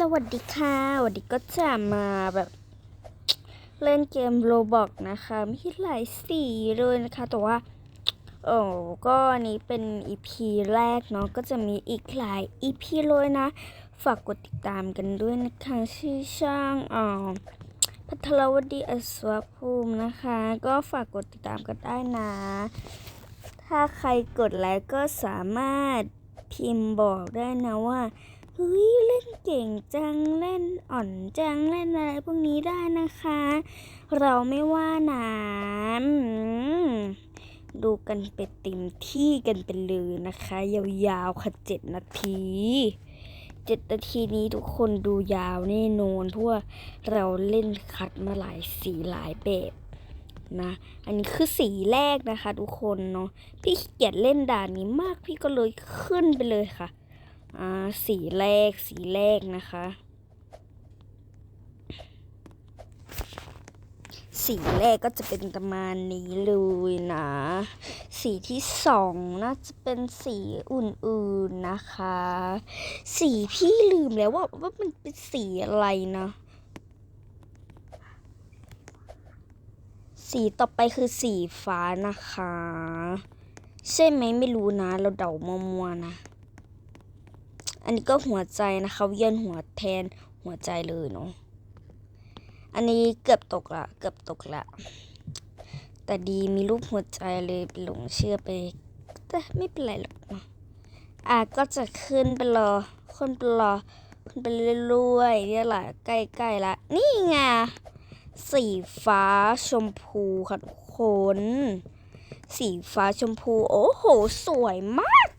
สวัสดีค่ะวันนี้ก็จะมาแบบ เล่นเกมโรบอกนะคะ มีหลายสีเลยนะคะ แต่ว่าโอ้ก็อันนี้เป็น EP แรกเนาะก็จะมีอีกหลาย EP เลยนะ ฝากกดติดตามกันด้วยนะคะ ชื่อช่างอ่าพัทรวดีอสวภูมินะคะ ก็ฝากกดติดตามกันได้นะ ถ้าใครกดไลค์ก็สามารถพิมพ์บอกได้นะว่า เฮ้ยเล่นเก่งจังเล่นอ่อนจังเล่นอะไรพวกนี้ได้นะคะ เราไม่ว่านะดูกันไปเต็มที่กันไปเลยนะคะ ยาวๆค่ะเจ็ดนาทีเจ็ดนาทีนี้ทุกคนดูยาวแน่นอนเพราะว่าเราเล่นคัดมาหลายสีหลายแบบนะ อันนี้คือสีแรกนะคะ ทุกคนเนาะพี่เกียจเล่นด่านนี้มากพี่ก็เลยขึ้นไปเลยค่ะ สีแรก สีแรกนะคะ สีแรกก็จะเป็นประมาณนี้เลยนะ สีที่สองน่าจะเป็นสีอื่นๆนะคะ สีพี่ลืมแล้วว่าว่ามันเป็นสีอะไรนะสีต่อไปคือสีฟ้านะคะ ใช่ไหมไม่รู้นะ เราเดามัวๆนะ อันนี้ก็หัวใจนะคะเวียนหัวแทนหัวใจเลยเนาะ อันนี้เกือบตกละ เกือบตกละ แต่ดีมีรูปหัวใจเลยหลงเชื่อไป แต่ไม่เป็นไรหรอกนะอะก็จะขึ้นไปรอขึ้นไปรอขึ้นไปเรื่อยๆเนี่ยแหละใกล้ๆละ นี่ไงสีฟ้าชมพูค่ะทุกคน สีฟ้าชมพู โอ้โห สวยมาก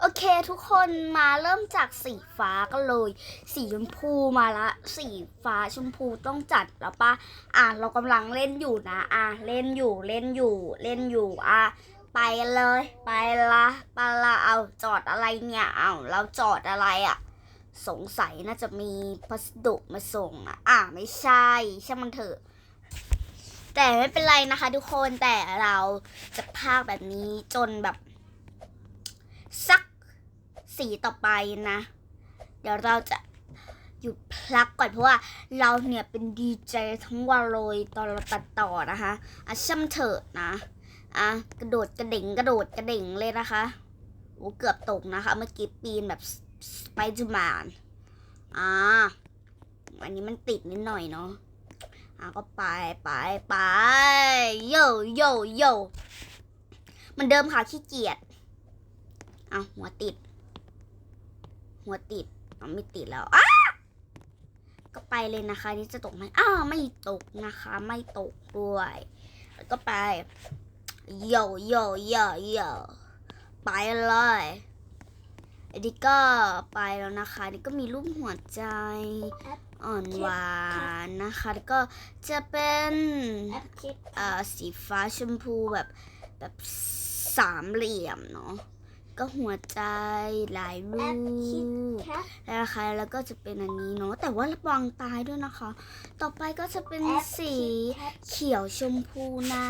โอเค ทุกคนมาเริ่มจากสีฟ้ากันเลย สีชมพูมาละ สีฟ้าชมพูต้องจัดแล้วปะอะเรากำลังเล่นอยู่นะ อะเล่นอยู่เล่นอยู่เล่นอยู่อะไปเลย ไปละไปละเอาจอดอะไรเนี่ยเอาเราจอดอะไรอะ สงสัยน่าจะมีพัสดุมาส่งอะอะไม่ใช่ใช่มันเถอะแต่ไม่เป็นไรนะคะ ทุกคนแต่เราจะพากแบบนี้จนแบบ สัก สีต่อไปนะ เดี๋ยวเราจะหยุดพลักก่อนเพราะว่าเราเนี่ยเป็นดีเจทั้งวันเลยตอนเราตัดต่อนะคะอะช่ำเถอะนะอะกระโดดกระเด่งกระโดดกระเด่งเลยนะคะโอ้เกือบตกนะคะ เมื่อกี้ปีนแบบสไปเดอร์แมนอ่าอันนี้มันติดนิดหน่อยเนาะอะก็ไปไปไปโยโยโยเหมันเดิมค่ะขี้เกียจเอาหัวติด หัวติดเอาไม่ติดแล้วอ้าก็ไปเลยนะคะ นี่จะตกไหมอ้าวไม่ตกนะคะ ไม่ตกด้วยแล้วก็ไปโยโยโยโยไปเลยอันนี้ก็ไปแล้วนะคะนี่ก็มีรูปหัวใจอ่อนหวานนะคะแล้วก็จะเป็นเอ่อสีฟ้าชมพูแบบแบบสามเหลี่ยมเนาะ ก็หัวใจหลายรูปนะคะแล้วก็จะเป็นอันนี้เนาะแต่ว่าระวังตายด้วยนะคะ ต่อไปก็จะเป็นสีเขียวชมพูนะ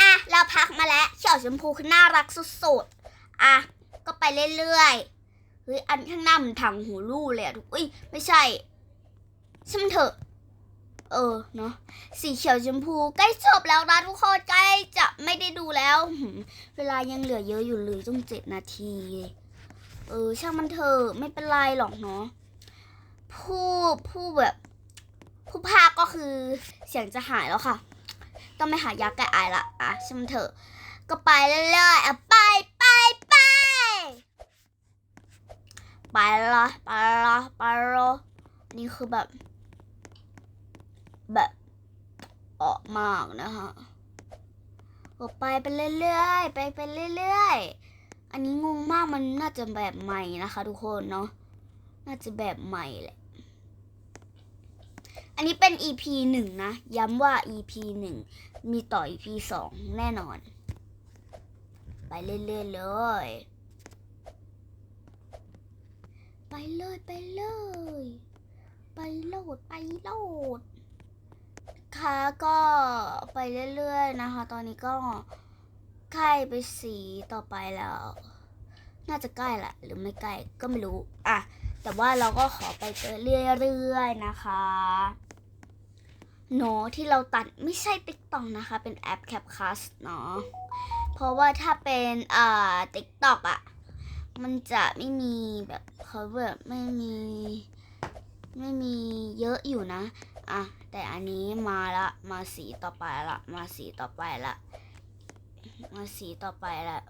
อะเราพักมาแล้วเขียวชมพูคือน่ารักสุดๆอะก็ไปเรื่อยๆเฮ้ยอันข้างหน้ามันถังหูรูเลยอะทุกอุ้ยไม่ใช่ช่างมันเถอะ เออเนาะสีเขียวชมพูใกล้จบแล้วนะทุกคนใกล้จะไม่ได้ดูแล้ว เวลายังเหลือเยอะอยู่เลยต้องเจ็ดนาที เออ ช่างมันเถอะไม่เป็นไรหรอกเนาะผู้ผู้แบบ ผู้พาก็คือเสียงจะหายแล้วค่ะ ต้องไปหายาแก้ไอละอะช่างมันเถอะ ก็ไปเรื่อยๆอะไปไปไปไปละไปละไปละนี่คือแบบ แบบออกมากนะคะก็ไปไปเรื่อยๆ ไปไปเรื่อยๆ อันนี้งงมากมันน่าจะแบบใหม่นะคะ ทุกคนเนาะ น่าจะแบบใหม่แหละ อันนี้เป็น EP หนึ่งนะ ย้ำว่า EP หนึ่งมีต่อ EP สองแน่นอน ไปเรื่อยๆเลย ไปเลยไปเลย ไปโหลดไปโหลด ค่ะก็ไปเรื่อยๆนะคะ ตอนนี้ก็ใกล้ไปสีต่อไปแล้ว น่าจะใกล้แหละหรือไม่ใกล้ก็ไม่รู้อะแต่ว่าเราก็ขอไปเรื่อยๆนะคะเนาะที่เราตัดไม่ใช่ TikTok นะคะ เป็นแอป Capcast เนาะเพราะว่าถ้าเป็นอ่า TikTok อะมันจะไม่มีแบบเขาแบบไม่มี ไม่มีเยอะอยู่นะ อะ แต่อันนี้มาละมาสีต่อไปละมาสีต่อไปละมาสีต่อไปละ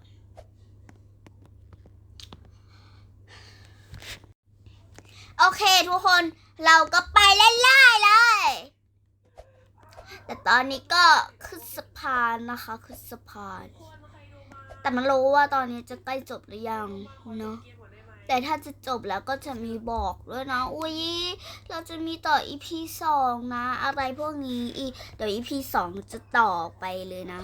โอเคทุกคนเราก็ไปเล่นไล่เลย แต่ตอนนี้ก็ขึ้นสะพานนะคะขึ้นสะพาน แต่มันรู้ว่าตอนนี้จะใกล้จบหรือยังเนาะ แต่ถ้าจะจบแล้วก็จะมีบอกด้วยนะ อุ้ยเราจะมีต่อ EP สองนะ อะไรพวกนี้อีกเดี๋ยว EP สองจะต่อไปเลยนะ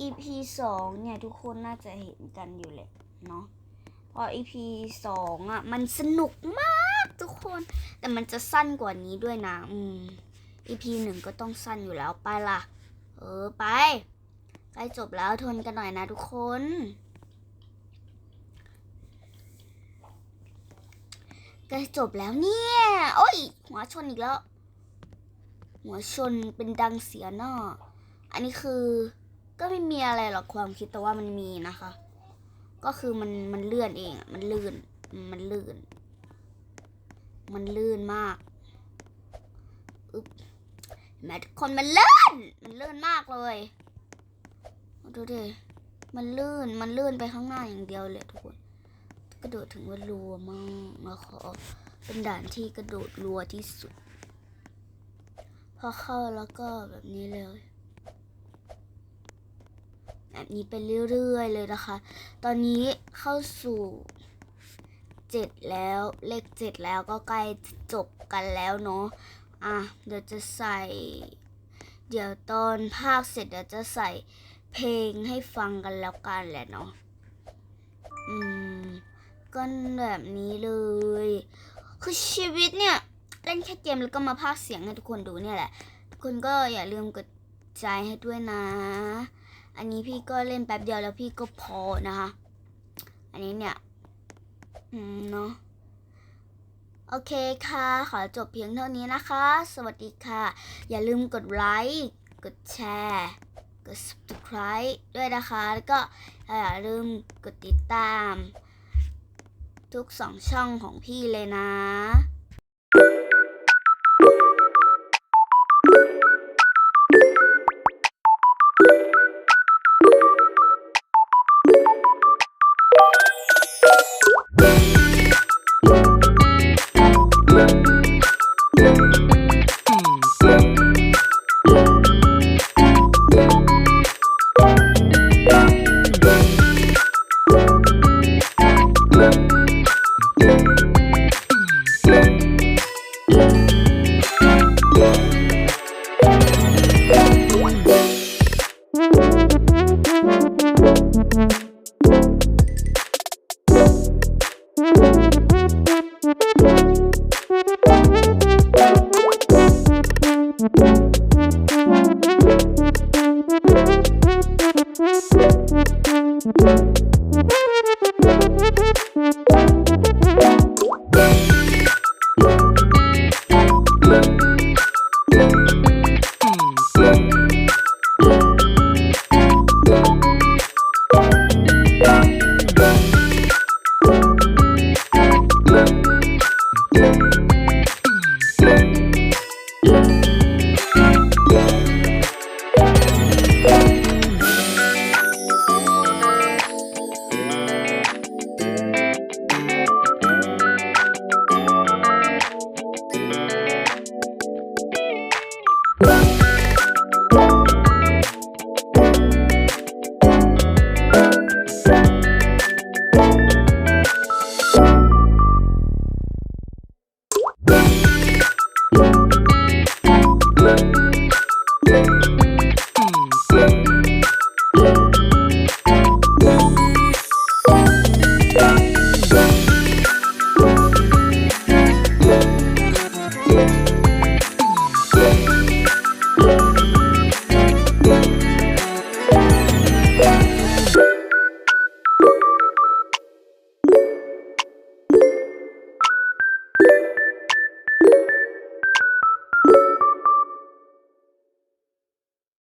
EP สองเนี่ยทุกคนน่าจะเห็นกันอยู่แหละเนาะเพราะ EP สองอะ มันสนุกมากทุกคน แต่มันจะสั้นกว่านี้ด้วยนะ อืม EP หนึ่งก็ต้องสั้นอยู่แล้วไปล่ะ เออไปใกล้จบแล้วทนกันหน่อยนะทุกคน ใกล้จบแล้วเนี่ย โอ้ย หัวชนอีกแล้ว หัวชนเป็นดังเสียหน้าอันนี้คือก็ไม่มีอะไรหรอกความคิดแต่ว่ามันมีนะคะ ก็คือมันมันเลื่อนเองอะมันลื่น มันลื่น มันลื่นมากอึ๊บแมทคนมันเลื่อนมันลื่นมากเลย ดูดิ มันลื่น มันลื่นไปข้างหน้าอย่างเดียวเลยทุกคน กระโดดถึงว่ารัวมากมาขอเป็นด่านที่กระโดดรัวที่สุด พอเข้าแล้วก็แบบนี้เลย แบบนี้ไปเรื่อยๆเลยนะคะ ตอนนี้เข้าสู่เจ็ดแล้วเลขเจ็ดแล้วก็ใกล้จะจบกันแล้วเนาะอะเดี๋ยวจะใส่ เดี๋ยวตอนภาคเสร็จเดี๋ยวจะใส่เพลงให้ฟังกันแล้วกันแหละเนาะอืม ก็แบบนี้เลย คือชีวิตเนี่ย เล่นแค่เกมแล้วก็มาพากเสียงให้ทุกคนดูเนี่ยแหละ ทุกคนก็อย่าลืมกดใจให้ด้วยนะ อันนี้พี่ก็เล่นแป๊บเดียวแล้วพี่ก็พอนะคะ อันนี้เนี่ย อืมเนาะโอเคค่ะ ขอจบเพียงเท่านี้นะคะ สวัสดีค่ะ อย่าลืมกดไลค์ กดแชร์ กด subscribe ด้วยนะคะ แล้วก็อย่าลืมกดติดตาม ทุกสองช่องของพี่เลยนะ